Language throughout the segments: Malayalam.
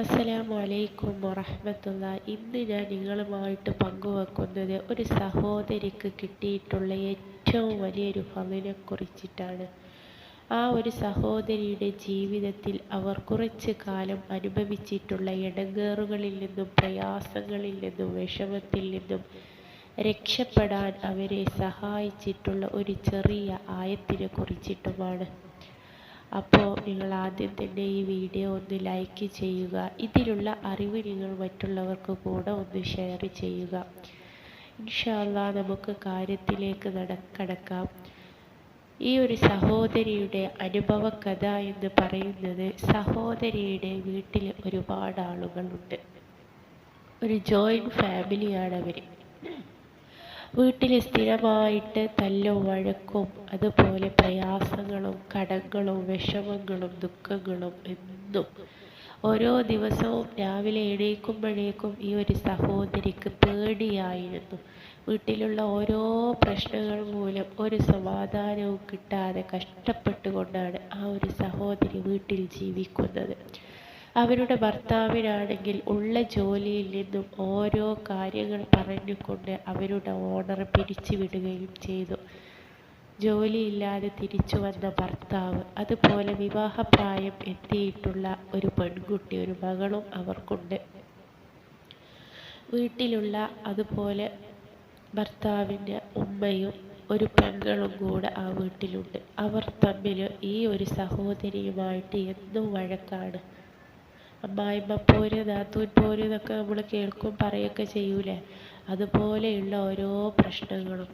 അസ്സലാമു അലൈക്കും വറഹ്മത്തുള്ള ഇന്ന് ഞാൻ നിങ്ങളുമായിട്ട് പങ്കുവെക്കുന്നത് ഒരു സഹോദരിക്ക് കിട്ടിയിട്ടുള്ള ഏറ്റവും വലിയൊരു ഫലിനെ കുറിച്ചിട്ടാണ്. ആ ഒരു സഹോദരിയുടെ ജീവിതത്തിൽ അവർ കുറച്ച് കാലം അനുഭവിച്ചിട്ടുള്ള ഇടങ്ങേറുകളിൽ നിന്നും പ്രയാസങ്ങളിൽ നിന്നും വിഷമത്തിൽ നിന്നും രക്ഷപ്പെടാൻ അവരെ സഹായിച്ചിട്ടുള്ള ഒരു ചെറിയ ആയത്തിനെ കുറിച്ചിട്ടുമാണ്. അപ്പോൾ നിങ്ങൾ ആദ്യം തന്നെ ഈ വീഡിയോ ഒന്ന് ലൈക്ക് ചെയ്യുക. ഇതിലുള്ള അറിവ് നിങ്ങൾ മറ്റുള്ളവർക്ക് കൂടെ ഒന്ന് ഷെയർ ചെയ്യുക. ഇൻഷാല്ല നമുക്ക് കാര്യത്തിലേക്ക് കടക്കാം. ഈ ഒരു സഹോദരിയുടെ അനുഭവ കഥ എന്ന് പറയുന്നത് സഹോദരിയുടെ വീട്ടിൽ ഒരുപാട് ആളുകളുണ്ട്. ഒരു ജോയിന്റ് ഫാമിലിയാണ് അവർ വീട്ടിൽ സ്ഥിരമായിട്ട് തല്ലും വഴക്കും അതുപോലെ പ്രയാസങ്ങളും കടങ്ങളും വിഷമങ്ങളും ദുഃഖങ്ങളും എന്നും ഓരോ ദിവസവും രാവിലെ എണീക്കുമ്പോഴേക്കും ഈ ഒരു സഹോദരിക്ക് പേടിയായിരുന്നു. വീട്ടിലുള്ള ഓരോ പ്രശ്നങ്ങൾ മൂലം ഒരു സമാധാനവും കിട്ടാതെ കഷ്ടപ്പെട്ടുകൊണ്ടാണ് ആ ഒരു സഹോദരി വീട്ടിൽ ജീവിക്കുന്നത്. അവരുടെ ഭർത്താവിനാണെങ്കിൽ ഉള്ള ജോലിയിൽ നിന്നും ഓരോ കാര്യങ്ങൾ പറഞ്ഞുകൊണ്ട് അവരുടെ ഓണർ പിരിച്ചു വിടുകയും ചെയ്തു. ജോലിയില്ലാതെ തിരിച്ചു വന്ന ഭർത്താവ് അതുപോലെ വിവാഹപ്രായം എത്തിയിട്ടുള്ള ഒരു പെൺകുട്ടി ഒരു മകളും അവർക്കുണ്ട്. വീട്ടിലുള്ള അതുപോലെ ഭർത്താവിന്റെ ഉമ്മയും ഒരു പെങ്ങളും കൂടെ ആ വീട്ടിലുണ്ട്. അവർ തമ്മിൽ ഈ ഒരു സഹോദരിയുമായിട്ട് എന്നും വഴക്കാണ്. അമ്മായിമ്മ പോര് നാത്തൂൻ പോര് എന്നൊക്കെ നമ്മൾ കേൾക്കും പറയുകയൊക്കെ ചെയ്യൂലേ? അതുപോലെയുള്ള ഓരോ പ്രശ്നങ്ങളും.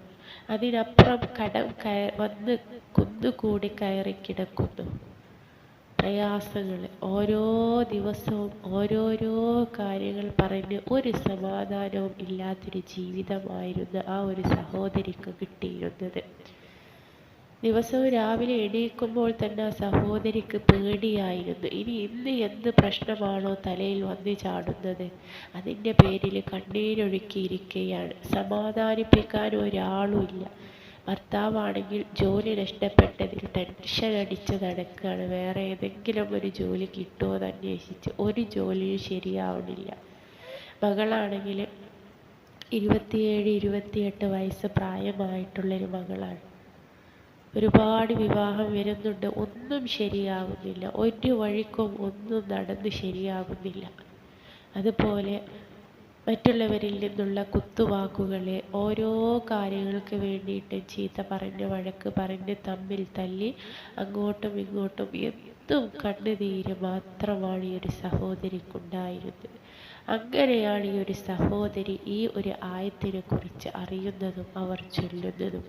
അതിനപ്പുറം കട കയ വന്ന് കുന്നുകൂടി കയറി കിടക്കുന്നു. പ്രയാസങ്ങൾ ഓരോ ദിവസവും ഓരോരോ കാര്യങ്ങൾ പറഞ്ഞ് ഒരു സമാധാനവും ഇല്ലാത്തൊരു ജീവിതമായിരുന്നു ആ ഒരു സഹോദരിക്ക് കിട്ടിയിരുന്നത്. ദിവസവും രാവിലെ എണീക്കുമ്പോൾ തന്നെ ആ സഹോദരിക്ക് പേടിയായിരുന്നു. ഇനി ഇന്ന് എന്ത് പ്രശ്നമാണോ തലയിൽ വന്നു ചാടുന്നത്? അതിന്റെ പേരിൽ കണ്ണീരൊഴുക്കിയിരിക്കുകയാണ്. സമാധാനിപ്പിക്കാൻ ഒരാളുമില്ല ഭർത്താവാണെങ്കിൽ ജോലി നഷ്ടപ്പെട്ടതിൽ ടെൻഷൻ അടിച്ച് നടക്കുകയാണ്. വേറെ ഏതെങ്കിലും ഒരു ജോലി കിട്ടുമോ എന്ന് അന്വേഷിച്ച് ഒരു ജോലിയും ശരിയാവണില്ല. മകളാണെങ്കിൽ ഇരുപത്തിയേഴ് ഇരുപത്തിയെട്ട് വയസ്സ് പ്രായമായിട്ടുള്ളൊരു മകളാണ്. ഒരുപാട് വിവാഹം വരുന്നുണ്ട്. ഒന്നും ശരിയാകുന്നില്ല ഒരു വഴിക്കും ഒന്നും നടന്ന് ശരിയാകുന്നില്ല അതുപോലെ മറ്റുള്ളവരിൽ നിന്നുള്ള കുത്തുവാക്കുകളെ ഓരോ കാര്യങ്ങൾക്ക് വേണ്ടിയിട്ട് ചീത്ത പറഞ്ഞ് വഴക്ക് പറഞ്ഞ് തമ്മിൽ തല്ലി അങ്ങോട്ടും ഇങ്ങോട്ടും എന്തും കണ്ണുനീര് മാത്രമാണ് ഈ ഒരു സഹോദരിക്കുണ്ടായിരുന്നത്. അങ്ങനെയാണ് ഈ ഒരു സഹോദരി ഈ ഒരു ആയത്തിനെ കുറിച്ച് അറിയുന്നതും അവർ ചൊല്ലുന്നതും.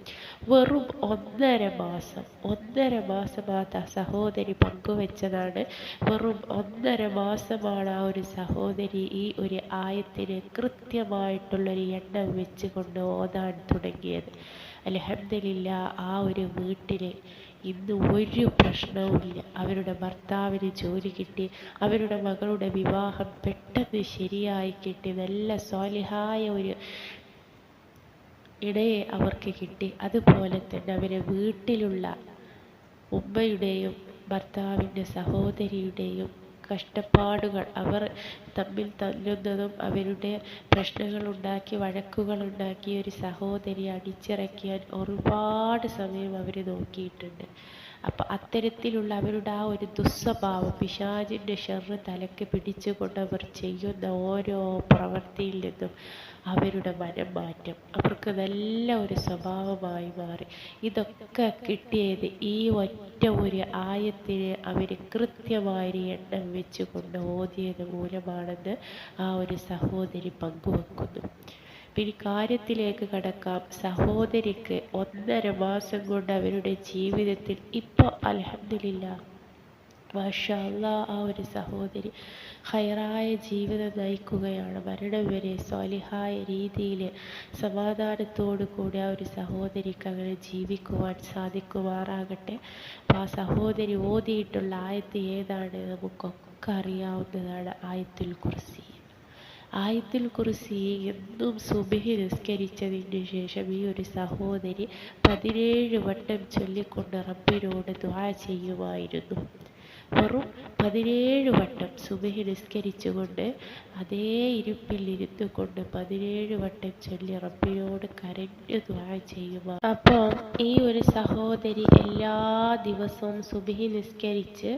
വെറും ഒന്നര മാസം ഒന്നര മാസം ആ സഹോദരി പങ്കുവെച്ചതാണ്. വെറും ഒന്നര മാസമാണ് ആ ഒരു സഹോദരി ഈ ഒരു ആയത്തിന് കൃത്യമായിട്ടുള്ളൊരു എണ്ണം വെച്ചുകൊണ്ട് ഓതാൻ തുടങ്ങിയത്. അലഹമില്ല ആ ഒരു വീട്ടിൽ ഇന്ന് ഒരു പ്രശ്നവുമില്ല. അവരുടെ ഭർത്താവിന് ജോലി കിട്ടി അവരുടെ മകളുടെ വിവാഹം പെട്ടെന്ന് ശരിയായി കിട്ടി നല്ല സ്വാലിഹായ ഒരു ഇടയെ അവർക്ക് കിട്ടി. അതുപോലെ തന്നെ അവരെ വീട്ടിലുള്ള ഉമ്മയുടെയും ഭർത്താവിന്റെ സഹോദരിയുടെയും കഷ്ടപ്പാടുകൾ അവർ തമ്മിൽ തല്ലുന്നതും അവരുടെ പ്രശ്നങ്ങളുണ്ടാക്കി വഴക്കുകളുണ്ടാക്കി ഒരു സഹോദരി അടിച്ചിറക്കിയാൽ ഒരുപാട് സമയം അവർ നോക്കിയിട്ടുണ്ട്. അപ്പം അത്തരത്തിലുള്ള അവരുടെ ആ ഒരു ദുസ്വഭാവം പിശാചിന്റെ ഷെറ് തലക്ക് പിടിച്ചുകൊണ്ട് അവർ ചെയ്യുന്ന ഓരോ പ്രവൃത്തിയിൽ നിന്നും അവരുടെ മനം മാറ്റം അവർക്ക് നല്ല ഒരു സ്വഭാവമായി മാറി. ഇതൊക്കെ കിട്ടിയത് ഈ ഒറ്റ ഒരു ആയത്തിന് അവർ കൃത്യമായി എണ്ണം വെച്ചുകൊണ്ട് ഓതിയത് മൂലമാണെന്ന് ആ ഒരു സഹോദരി പങ്കുവെക്കുന്നു. പിന്നെ കാര്യത്തിലേക്ക് കടക്കാം. സഹോദരിക്ക് ഒന്നര മാസം കൊണ്ട് അവരുടെ ജീവിതത്തിൽ ഇപ്പോൾ അലഹമില്ല മാഷല്ല ആ ഒരു സഹോദരി ഹൈറായ ജീവിതം നയിക്കുകയാണ്. മരണം വരെ സ്വാലിഹായ രീതിയിൽ സമാധാനത്തോടു കൂടി ആ ഒരു സഹോദരിക്ക് അങ്ങനെ ജീവിക്കുവാൻ സാധിക്കുമാറാകട്ടെ. ആ സഹോദരി ഓതിയിട്ടുള്ള ആയത്ത് ഏതാണ്? നമുക്കൊക്കെ അറിയാവുന്നതാണ് ആയത്തിൽ കുർസി. ആയത്തുൽ കുറിസി എന്നും സുബഹി നിസ്കരിച്ചതിന് ശേഷം ഈ ഒരു സഹോദരി പതിനേഴ് വട്ടം ചൊല്ലിക്കൊണ്ട് റബ്ബിനോട് ദ്വാ ചെയ്യുമായിരുന്നു. വെറും പതിനേഴ് വട്ടം സുബഹി നിസ്കരിച്ചുകൊണ്ട് അതേ ഇരുപ്പിൽ ഇരുത്തു കൊണ്ട് പതിനേഴ് വട്ടം ചൊല്ലി റബ്ബിനോട് കരഞ്ഞു ദ്വാ ചെയ്യുക അപ്പോൾ ഈ ഒരു സഹോദരി എല്ലാ ദിവസവും സുബഹി നിസ്കരിച്ച്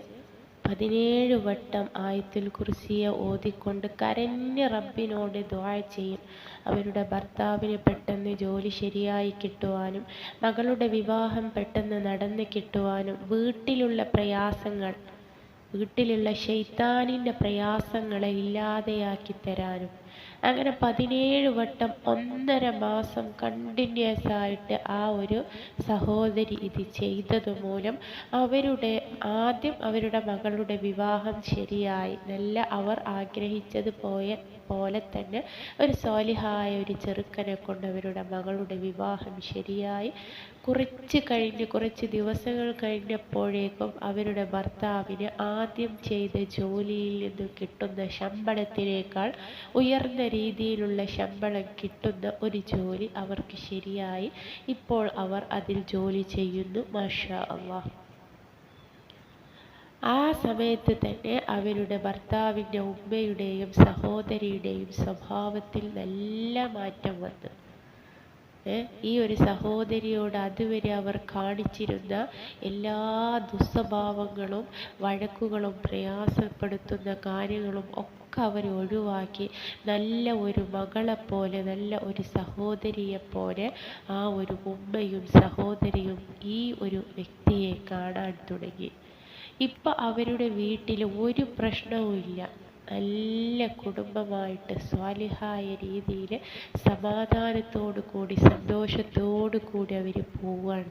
പതിനേഴ് വട്ടം ആയത്തുൽ കുർസിയെ ഓതിക്കൊണ്ട് കരഞ്ഞ് റബ്ബിനോട് ദ്വാ ചെയ്യും. അവരുടെ ഭർത്താവിന് പെട്ടെന്ന് ജോലി ശരിയായി കിട്ടുവാനും മകളുടെ വിവാഹം പെട്ടെന്ന് നടന്ന് കിട്ടുവാനും വീട്ടിലുള്ള പ്രയാസങ്ങൾ വീട്ടിലുള്ള ഷെയ്ത്താനിന്റെ പ്രയാസങ്ങളെ ഇല്ലാതെയാക്കി തരാനും അങ്ങനെ പതിനേഴ് വട്ടം ഒന്നര മാസം കണ്ടിന്യൂസ് ആയിട്ട് ആ ഒരു സഹോദരി ഇത് ചെയ്തതുമൂലം അവരുടെ ആദ്യം അവരുടെ മകളുടെ വിവാഹം ശരിയായി. നല്ല അവർ ആഗ്രഹിച്ചത് പോയ പോലെ തന്നെ ഒരു സ്വാലിഹായ ഒരു ചെറുക്കനെ കൊണ്ട് അവരുടെ മകളുടെ വിവാഹം ശരിയായി. കുറച്ച് കഴിഞ്ഞ് കുറച്ച് ദിവസങ്ങൾ കഴിഞ്ഞപ്പോഴേക്കും അവരുടെ ഭർത്താവിന് ആദ്യം ചെയ്ത ജോലിയിൽ നിന്ന് കിട്ടുന്ന ശമ്പളത്തിനേക്കാൾ ഉയർന്ന രീതിയിലുള്ള ശമ്പളം കിട്ടുന്ന ഒരു ജോലി അവർക്ക് ശരിയായി. ഇപ്പോൾ അവർ അതിൽ ജോലി ചെയ്യുന്നു. മാഷാ അള്ളാഹ് ആ സമയത്ത് തന്നെ അവരുടെ ഭർത്താവിന്റെ ഉമ്മയുടെയും സഹോദരിയുടെയും സ്വഭാവത്തിൽ നല്ല മാറ്റം വന്നു. ഈ ഒരു സഹോദരിയോട് അതുവരെ അവർ കാണിച്ചിരുന്ന എല്ലാ ദുസ്വഭാവങ്ങളും വഴക്കുകളും പ്രയാസപ്പെടുത്തുന്ന കാര്യങ്ങളും ഒക്കെ അവർ ഒഴിവാക്കി. നല്ല ഒരു മകളെപ്പോലെ നല്ല ഒരു സഹോദരിയെപ്പോലെ ആ ഒരു ഉമ്മയും സഹോദരിയും ഈ ഒരു വ്യക്തിയെ കാണാൻ തുടങ്ങി. ഇപ്പം അവരുടെ വീട്ടിൽ ഒരു പ്രശ്നവുമില്ല നല്ല കുടുംബമായിട്ട് സ്വാലിഹായ രീതിയിൽ സമാധാനത്തോടു കൂടി സന്തോഷത്തോടു കൂടി അവർ പോവുകയാണ്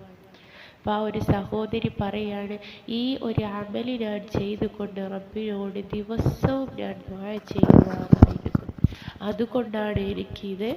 അപ്പോൾ ആ ഒരു സഹോദരി പറയാണ് ഈ ഒരു അമൽ ഞാൻ ചെയ്തുകൊണ്ട് റബ്ബിനോട് ദിവസവും ഞാൻ ദുആ ചെയ്യുവാനായിരുന്നു അതുകൊണ്ടാണ് എനിക്കിത്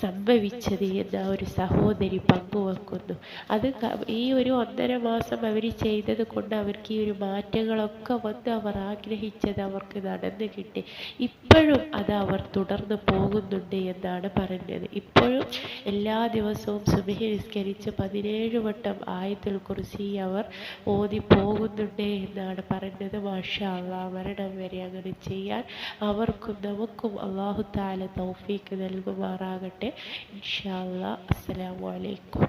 സംഭവിച്ചത് എന്ന് ആ ഒരു സഹോദരി പങ്കുവെക്കുന്നു. അത് ഈ ഒരു ഒന്നര മാസം അവർ ചെയ്തത് കൊണ്ട് അവർക്ക് ഈ ഒരു മാറ്റങ്ങളൊക്കെ വന്ന് അവർ ആഗ്രഹിച്ചത് അവർക്ക് നടന്നു കിട്ടി. ഇപ്പോഴും അത് അവർ തുടർന്ന് പോകുന്നുണ്ട് എന്നാണ് പറഞ്ഞത് ഇപ്പോഴും എല്ലാ ദിവസവും സുബഹി നിസ്കരിച്ച് പതിനേഴ് വട്ടം ആയത്തിൽ കുറിച്ച് അവർ ഓതി പോകുന്നുണ്ട് എന്നാണ് പറഞ്ഞത് മാഷ അള്ളാഹ് മരണം വരെ അങ്ങനെ ചെയ്യാൻ അവർക്കും നമുക്കും അള്ളാഹു താല തൗഫീക്ക് നൽകുമാറാകട്ടെ. ഇൻഷാ അല്ലാ അസ്സലാമു അലൈക്കും.